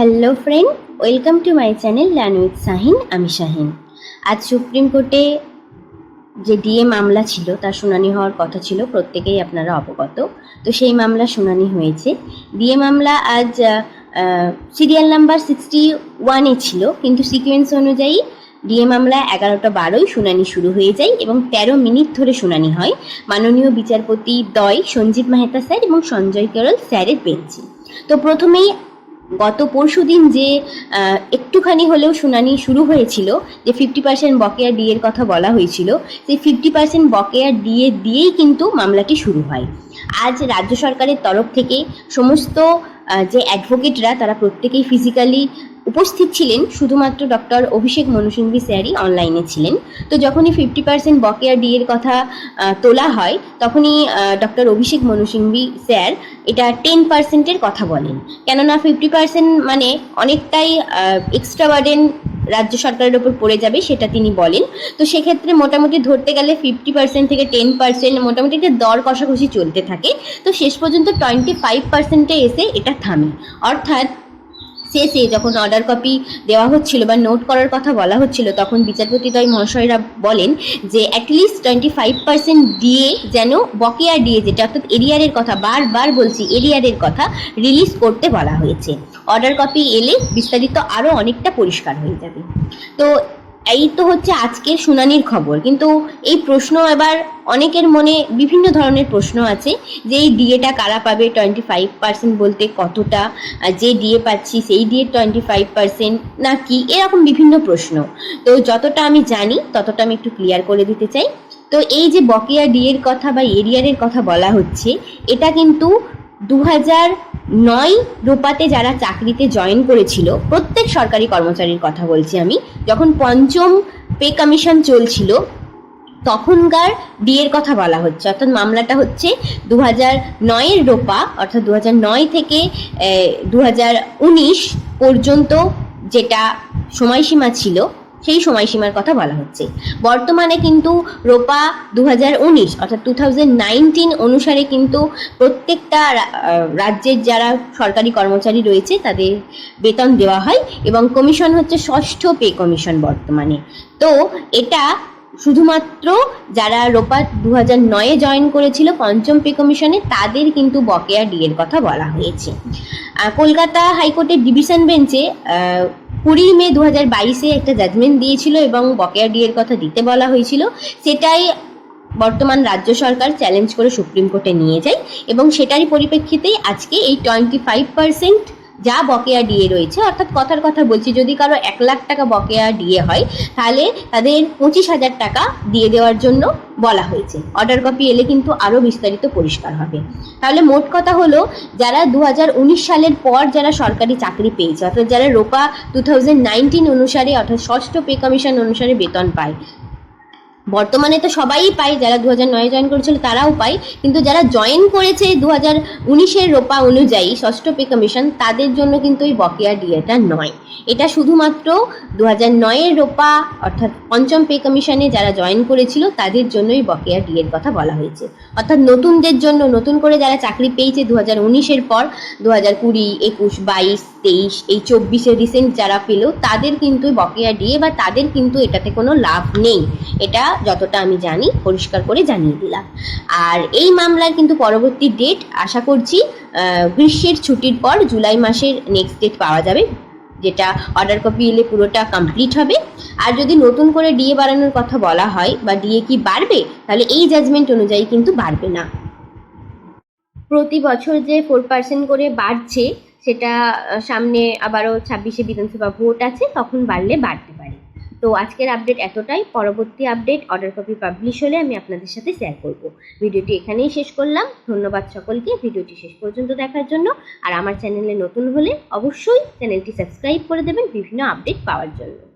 Hello friend welcome to my channel learn with Shahin আমি শাহিন আজ supreme কোর্টে যে ডিএ মামলা ছিল, তার শুনানি হওয়ার কথা ছিল, প্রত্যেকেই আপনারা অবগত। তো সেই মামলা শুনানি হয়েছে। ডিএ মামলা আজ সিরিয়াল নাম্বার সিক্সটি ওয়ানে ছিল, কিন্তু সিকোয়েন্স অনুযায়ী ডিএ মামলা এগারোটা বারোই শুনানি শুরু হয়ে যায় এবং তেরো মিনিট ধরে শুনানি হয়। মাননীয় বিচারপতি দয় সঞ্জীব মেহতা স্যার এবং সঞ্জয় কেরল স্যারের বেঞ্চে। তো প্রথমেই গত পরশু দিন যে একটুখানি হলেও শুনানি শুরু হয়েছিল, যে ফিফটি পার্সেন্ট বকেয়া ডিএর কথা বলা হয়েছিল, সেই ফিফটি পার্সেন্ট বকেয়া ডিএ দিয়েই কিন্তু মামলাটি শুরু হয়। আজ রাজ্য সরকারের তরফ থেকে সমস্ত যে অ্যাডভোকেটরা তারা প্রত্যেকেই ফিজিক্যালি উপস্থিত ছিলেন শুধুমাত্র ডক্টর অভিষেক মনুসিংবী স্যারই অনলাইনে ছিলেন। তো যখনই ফিফটি পার্সেন্ট বকেয়া ডিএর কথা তোলা হয়, তখনই ডক্টর অভিষেক মনুসিংবী স্যার এটা টেন পার্সেন্টের কথা বলেন। কেননা ফিফটি পার্সেন্ট মানে অনেকটাই এক্সট্রা বার্ডেন রাজ্য সরকারের ওপর পড়ে যাবে সেটা তিনি বলেন। তো সেক্ষেত্রে মোটামুটি ধরতে গেলে ফিফটি পার্সেন্ট থেকে টেন পার্সেন্ট মোটামুটি একটা দর কষাকষি চলতে থাকে, তো শেষ পর্যন্ত টোয়েন্টি ফাইভ পার্সেন্টে এসে এটা থামে। অর্থাৎ শেষে যখন অর্ডার কপি দেওয়া হচ্ছিল বা নোট করার কথা বলা হচ্ছিল, তখন বিচারপতিদ্বয় মহাশয়রা বলেন যে অ্যাটলিস্ট টোয়েন্টি ফাইভ পার্সেন্ট দিয়ে যেন বকেয়া দিয়ে যেটা অর্থাৎ এরিয়ারের কথা, বারবার বলছি এরিয়ারের কথা রিলিজ করতে বলা হয়েছে। অর্ডার কপি এলে বিস্তারিত আরও অনেকটা পরিষ্কার হয়ে যাবে। তো এই তো হচ্ছে আজকের শুনানির খবর। কিন্তু এই প্রশ্ন এবার অনেকের মনে বিভিন্ন ধরনের প্রশ্ন আছে যে এই ডিএটা কারা পাবে? টোয়েন্টি ফাইভ পার্সেন্ট বলতে কতটা? যে ডিএ পাচ্ছি সেই ডিএ টোয়েন্টি ফাইভ পার্সেন্ট না কি? এরকম বিভিন্ন প্রশ্ন। তো যতটা আমি জানি, ততটা আমি একটু ক্লিয়ার করে দিতে চাই। তো এই যে বকেয়া ডিএর কথা বা এরিয়ারের কথা বলা হচ্ছে, এটা কিন্তু দু হাজার নয় রূপাতে যারা চাকরিতে জয়েন করেছিল, প্রত্যেক সরকারি কর্মচারীর কথা বলছি আমি, যখন পঞ্চম পে কমিশন চলছিল, তখনকার ডিএর কথা বলা হচ্ছে। অর্থাৎ মামলাটা হচ্ছে দু হাজার নয়ের রোপা, অর্থাৎ দু হাজার নয় থেকে দু হাজার উনিশ পর্যন্ত যেটা সময়সীমা ছিল সেই সময়সীমার কথা বলা হচ্ছে। বর্তমানে কিন্তু রোপা দু উনিশ অর্থাৎ টু থাউজেন্ড অনুসারে কিন্তু প্রত্যেকটা রাজ্যের যারা সরকারি কর্মচারী রয়েছে তাদের বেতন দেওয়া হয় এবং কমিশন হচ্ছে ষষ্ঠ পে কমিশন বর্তমানে। তো এটা শুধুমাত্র যারা রোপা দু হাজার নয়ে জয়েন করেছিল পঞ্চম পে কমিশনে তাদের কিন্তু বকেয়া ডিএর কথা বলা হয়েছে। কলকাতা হাইকোর্টের ডিভিশন বেঞ্চে কুড়ি মে দু হাজার বাইশে একটা জাজমেন্ট দিয়েছিল এবং বকেয়া ডিএর কথা দিতে বলা হয়েছিল। সেটাই বর্তমান রাজ্য সরকার চ্যালেঞ্জ করে সুপ্রিম কোর্টে নিয়ে যায় এবং সেটারই পরিপ্রেক্ষিতেই আজকে এই টোয়েন্টি ফাইভ পার্সেন্ট যা বকেয়া ডিএ রয়েছে, অর্থাৎ কথার কথা বলছি, যদি কারও এক লাখ টাকা বকেয়া ডিএ হয়, তাহলে তাদের পঁচিশ হাজার টাকা দিয়ে দেওয়ার জন্য বলা হয়েছে। অর্ডার কপি এলে কিন্তু আরও বিস্তারিত পরিষ্কার হবে। তাহলে মোট কথা হলো, যারা দু হাজার উনিশ সালের পর যারা সরকারি চাকরি পেয়েছে, অর্থাৎ যারা রোপা টু অনুসারে, অর্থাৎ ষষ্ঠ পে কমিশন অনুসারে বেতন পায় বর্তমানে তো সবাই পায়, যারা দু হাজার নয় জয়েন করেছিল তারাও পায়। কিন্তু যারা জয়েন করেছে দু হাজার উনিশের রোপা অনুযায়ী ষষ্ঠ পে কমিশন তাদের জন্য কিন্তু এই বকেয়া ডিএটা নয়। এটা শুধুমাত্র দু হাজার নয়ের রোপা, অর্থাৎ পঞ্চম পে কমিশনে যারা জয়েন করেছিল, তাদের জন্যই বকেয়া ডিএর কথা বলা হয়েছে। অর্থাৎ নতুনদের জন্য, নতুন করে যারা চাকরি পেয়েছে দু হাজার উনিশের পর দু হাজার কুড়ি, একুশ, বাইশ তেইশ, এই চব্বিশে রিসেন্ট যারা পেল, তাদের কিন্তু বকেয়া ডিএ বা তাদের কিন্তু এটাতে কোনো লাভ নেই। এটা যতটা আমি জানি, পরিষ্কার করে জানিয়ে দিলাম। আর এই মামলার কিন্তু পরবর্তী ডেট আশা করছি গ্রীষ্মের ছুটির পর জুলাই মাসের নেক্সট ডেট পাওয়া যাবে, যেটা অর্ডার কপি এলে পুরোটা কমপ্লিট হবে। আর যদি নতুন করে ডিএ বাড়ানোর কথা বলা হয় বা ডিএ কি বাড়বে, তাহলে এই জাজমেন্ট অনুযায়ী কিন্তু বাড়বে না। প্রতি বছর যে ফোর পার্সেন্ট করে বাড়ছে সেটা সামনে আবারও ছাব্বিশে বিধানসভা ভোট আছে, তখন বাড়লে বাড়তে পারে। তো আজকের আপডেট এতটাই। পরবর্তী আপডেট অর্ডার কপি পাবলিশ হলে আমি আপনাদের সাথে শেয়ার করব। ভিডিওটি এখানেই শেষ করলাম। ধন্যবাদ সকলকে। ভিডিওটি শেষ পর্যন্ত দেখার জন্য। আর আমার চ্যানেলে নতুন হলে অবশ্যই চ্যানেলটি সাবস্ক্রাইব করে দেবেন। বিভিন্ন আপডেট পাওয়ার জন্য।